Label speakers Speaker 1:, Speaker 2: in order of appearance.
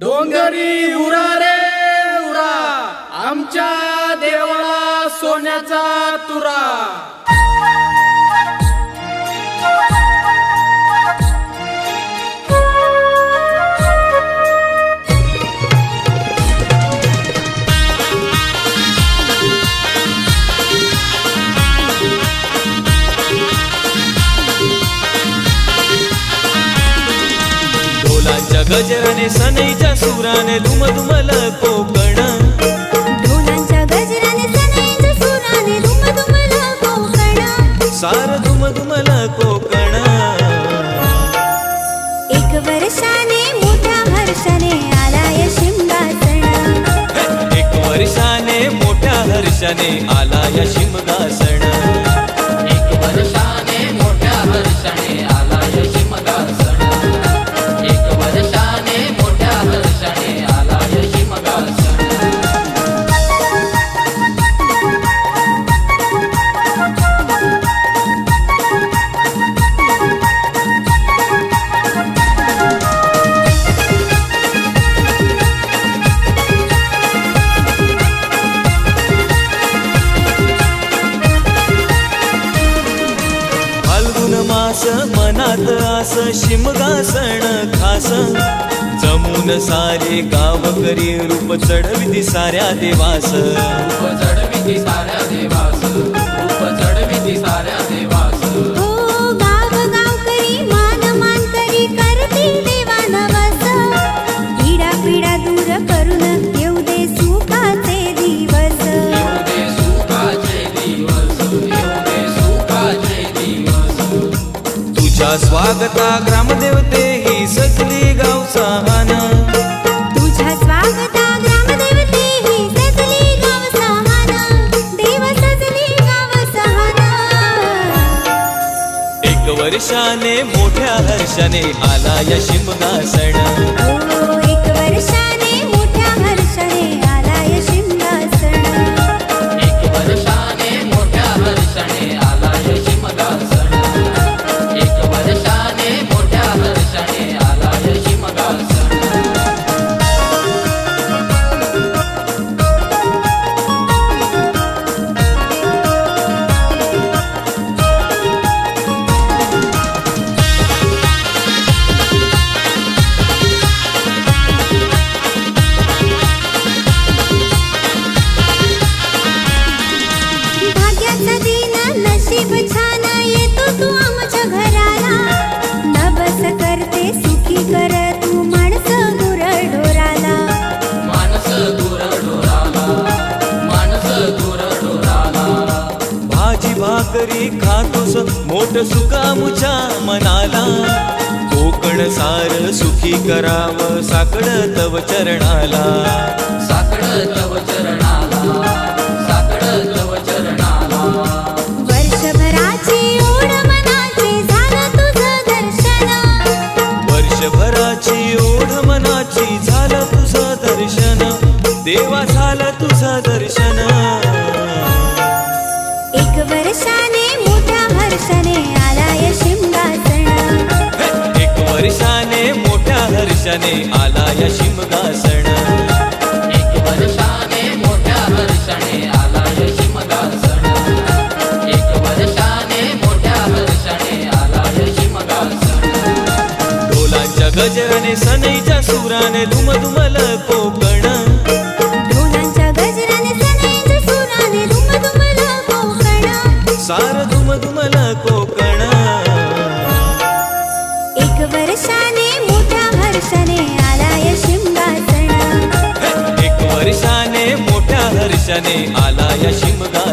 Speaker 1: डोंगरी उरा रे उरा. आमच्या देवाला सोन्याचा तुरा.
Speaker 2: गजराने सनईच्या सुराने दुमदुमल कोकण.
Speaker 3: ढोलांच्या गजराने सनईच्या सुराने दुमदुमला कोकण.
Speaker 2: सार दुमदुमल कोकण.
Speaker 3: एक वर्षाने मोठ्या हर्षाने आलाय शिमगासण
Speaker 2: एक वर्षाने मोठ्या हर्षाने मनात आस शिमगासण खास. जमून सारे गाव करी रूप चढविती साऱ्या देवास.
Speaker 1: चढविती साऱ्या देवास.
Speaker 2: स्वागता ग्रामदेवते ही सजली गाव सहान?
Speaker 3: तुझ्या स्वागता ग्रामदेवते ही सजली गाव सहान. देव सजली गाव सहान.
Speaker 2: एक वर्षाने मोठ्या हर्षाने आला या शिमगासण
Speaker 3: हो. नशीब छान येतो तू आमच्या घराला. नबस करते सुखी कर तू माणस गुरळ ढोराला
Speaker 2: भाजी भाकरी खातोस मोठ सुकामुच्या मनाला. कोकण सार सुखी कराव साकड तव चरणाला.
Speaker 1: साकड
Speaker 2: देवा झालं तुझं दर्शन.
Speaker 3: एक वर्षाने मोठ्या हर्षाने आलाय शिमगासण
Speaker 2: एक वर्षाने मोठ्या हर्षाने आला या शिमगासण
Speaker 1: एक वर्षाने मोठ्या हर्षाने आला यशी मगासण एक वर्षाने मोठ्या हर्षाने आला यशी मगासण
Speaker 2: ढोलांच्या गजराने सनईच्या सुराने दुमदुमल दर्शने आला या शिमगा